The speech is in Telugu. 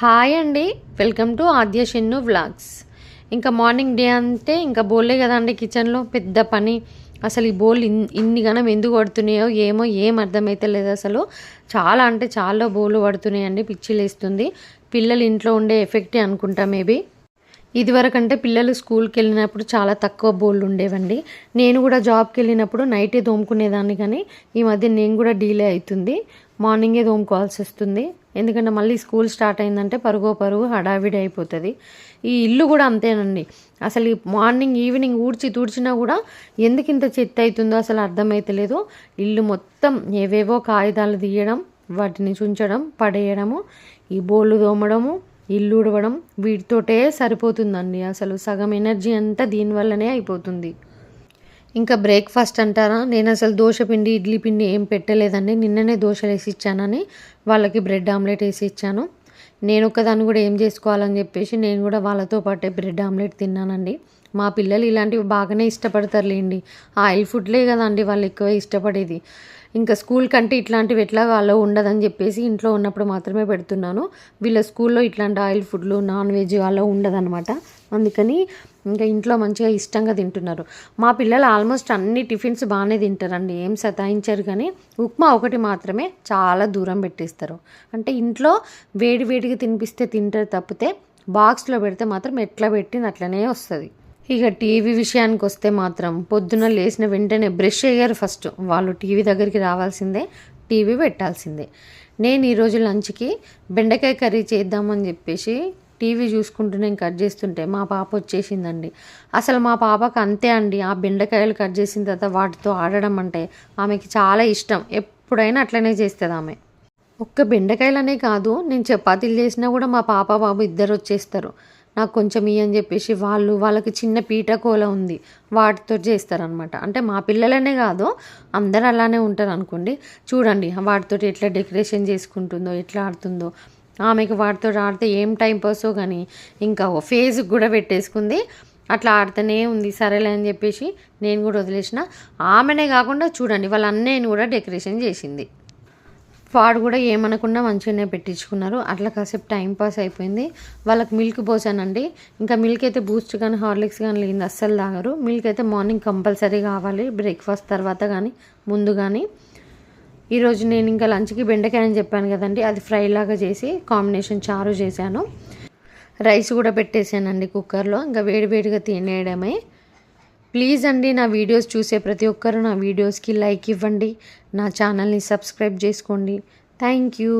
హాయ్ అండి. Welcome to Aadya Shennu vlogs. ఇంకా మార్నింగ్ డే అంటే ఇంకా బోలే కదండి కిచెన్లో. పెద్ద పని. అసలు ఈ బోల్ ఇన్ని గనం ఎందుకు పడుతున్నాయో ఏమో ఏం అర్థమైతే లేదు అసలు. చాలా అంటే చాలా బోలు పడుతున్నాయండి. పిచ్చి లేస్తుంది. పిల్లలు ఇంట్లో ఉండే ఎఫెక్టే అనుకుంటా మేబీ. ఇదివరకంటే పిల్లలు స్కూల్కి వెళ్ళినప్పుడు చాలా తక్కువ బోళ్ళు ఉండేవండి. నేను కూడా జాబ్కి వెళ్ళినప్పుడు నైటే తోముకునేదాన్ని కానీ ఈ మధ్య నేను కూడా డీలే అవుతుంది. మార్నింగే తోముకోవాల్సి వస్తుంది ఎందుకంటే మళ్ళీ స్కూల్ స్టార్ట్ అయిందంటే పరుగో పరుగు హడావిడి అయిపోతుంది. ఈ ఇల్లు కూడా అంతేనండి. అసలు ఈ మార్నింగ్ ఈవినింగ్ ఊడ్చి తూడ్చినా కూడా ఎందుకు ఇంత చెత్త అవుతుందో అసలు అర్థమైతలేదు ఇల్లు మొత్తం ఏవేవో కాగితాలు తీయడం వాటిని చుంచడం పడేయడము ఈ బోళ్ళు తోమడము ఇల్లు ఉడవడం వీటితోటే సరిపోతుందండి. అసలు సగం ఎనర్జీ అంతా దీనివల్లనే అయిపోతుంది. ఇంకా బ్రేక్ఫాస్ట్ అంటారా? నేను అసలు దోశ పిండి ఇడ్లీ పిండి ఏం పెట్టలేదండి. నిన్ననే దోశలు వేసి ఇచ్చానని వాళ్ళకి బ్రెడ్ ఆమ్లెట్ వేసి ఇచ్చాను. నేను ఒకదాన్ని కూడా ఏం చేసుకోవాలని చెప్పేసి నేను కూడా వాళ్ళతో పాటే బ్రెడ్ ఆమ్లెట్ తిన్నానండి. మా పిల్లలు ఇలాంటివి బాగానే ఇష్టపడతారులేండి. ఆయిల్ ఫుడ్లే కదండి వాళ్ళు ఎక్కువ ఇష్టపడేది. ఇంకా స్కూల్ కంటే ఇట్లాంటివి ఎట్లా వాళ్ళు ఉండదని చెప్పేసి ఇంట్లో ఉన్నప్పుడు మాత్రమే పెడుతున్నాను. వీళ్ళ స్కూల్లో ఇట్లాంటి ఆయిల్ ఫుడ్లు నాన్ వెజ్ అలా ఉండదన్నమాట. అందుకని ఇంకా ఇంట్లో మంచిగా ఇష్టంగా తింటున్నారు. మా పిల్లలు ఆల్మోస్ట్ అన్ని టిఫిన్స్ బాగానే తింటారండి. ఏం సతాయించారు కానీ ఉప్మా ఒకటి మాత్రమే చాలా దూరం పెట్టేస్తారు. అంటే ఇంట్లో వేడి వేడిగా తినిపిస్తే తింటారు తప్పితే బాక్స్లో పెడితే మాత్రం ఎట్లా పెట్టింది అట్లనే వస్తుంది. ఇక టీవీ విషయానికి వస్తే మాత్రం పొద్దున లేచిన వెంటనే బ్రష్ అయ్యారు ఫస్ట్. వాళ్ళు టీవీ దగ్గరికి రావాల్సిందే టీవీ పెట్టాల్సిందే. నేను ఈరోజు లంచ్కి బెండకాయ కర్రీ చేద్దామని చెప్పేసి టీవీ చూసుకుంటూ నేను కట్ చేస్తుంటే మా పాప వచ్చేసిందండి. అసలు మా పాపకు అంతే అండి. ఆ బెండకాయలు కట్ చేసిన తర్వాత వాటితో ఆడడం అంటే ఆమెకి చాలా ఇష్టం. ఎప్పుడైనా అట్లనే చేస్తుంది ఆమె. ఒక్క బెండకాయలనే కాదు నేను చపాతీలు చేసినా కూడా మా పాప బాబు ఇద్దరు వచ్చేస్తారు. నాకు కొంచెం ఇయ్యి అని చెప్పేసి వాళ్ళు వాళ్ళకి చిన్న పీట కోల ఉంది వాటితో చేస్తారనమాట అంటే మా పిల్లలనే కాదు అందరు అలానే ఉంటారు అనుకోండి చూడండి వాటితో ఎట్లా డెకరేషన్ చేసుకుంటుందో ఎట్లా ఆడుతుందో. ఆమెకి వాటితో ఆడితే ఏం టైం పాసో కానీ ఇంకా ఫేస్కి కూడా పెట్టేసుకుంది. అట్లా ఆడుతూనే ఉంది సరేలే అని చెప్పేసి నేను కూడా వదిలేసిన. ఆమెనే కాకుండా చూడండి వాళ్ళ అన్నయ్యని కూడా డెకరేషన్ చేసింది. వాడు కూడా ఏమనకుండా మంచిగానే పెట్టించుకున్నారు. అట్లా కాసేపు టైం పాస్ అయిపోయింది. వాళ్ళకి మిల్క్ పోసానండి. ఇంకా మిల్క్ అయితే బూస్ట్ కానీ హార్లిక్స్ కానీ లేదు అస్సలు తాగరు. మిల్క్ అయితే మార్నింగ్ కంపల్సరీ కావాలి. బ్రేక్ఫాస్ట్ తర్వాత కానీ ముందు కానీ ఈరోజు నేను ఇంకా లంచ్కి బెండకాయ అని చెప్పాను కదండి. అది ఫ్రై లాగా చేసి కాంబినేషన్ చారు చేశాను. రైస్ కూడా పెట్టేశానండి కుక్కర్లో ఇంకా వేడివేడిగా తినేయడమే. ప్లీజ్ అండి నా వీడియోస్ చూసే ప్రతి ఒక్కరు నా వీడియోస్కి లైక్ ఇవ్వండి. నా ఛానల్ని సబ్స్క్రైబ్ చేసుకోండి. Thank you.